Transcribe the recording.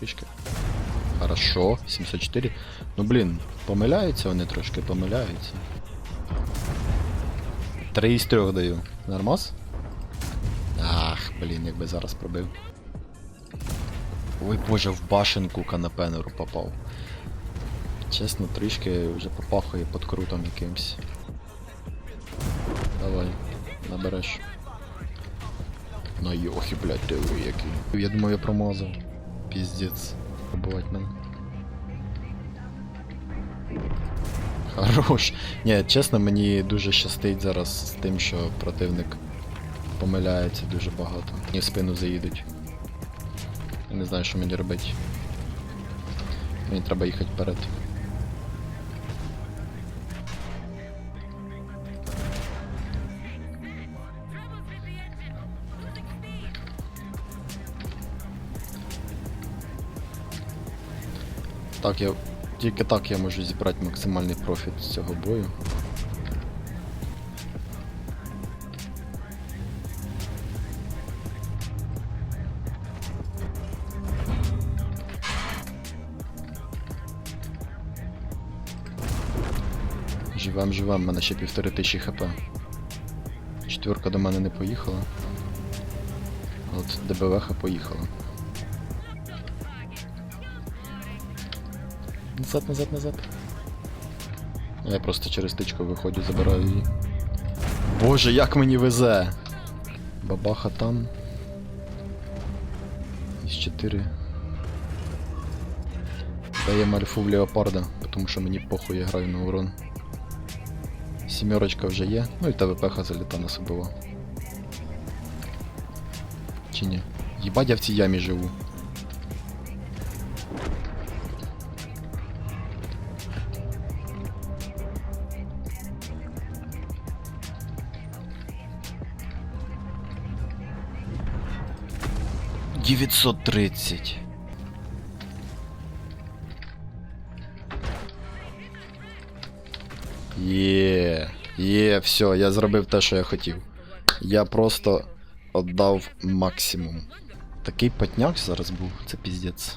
Трішки. Хорошо, 704. Ну блін, помиляються вони трошки, помиляються. Три із трьох даю. Нормас? Ах, блін, якби зараз пробив. Ой боже, в башенку канапенеру попав. Чесно, трішки вже попахує під крутом якимсь. Давай, набереш. На йохи, блядь, диви який. Я думаю, я промазав. Піздець. Пробувати мене. Хорош. Ні, чесно, мені дуже щастить зараз з тим, що противник помиляється дуже багато. Мені в спину заїдуть. Я не знаю, що мені робити. Мені треба їхати вперед. Так, я. Тільки так я можу зібрати максимальний профіт з цього бою. Живем, живем, в мене ще півтори тисячі хп. Четверка до мене не поїхала. От ДБВХ поїхала. Назад, назад, назад. Я просто через тичку виходжу, забираю її. Боже, як мені везе! Бабаха там. Із 4. Даємо альфу в леопарда, тому що мені похуй я граю на урон. Сімерочка вже є, ну і ТВПХ заліта нас убива. Чи ні? Єбать я в цій ямі живу. Дев'ятсот тридцять. Є, є, все, я зробив те, що я хотів. Я просто віддав максимум. Такий потняк зараз був, це піздець.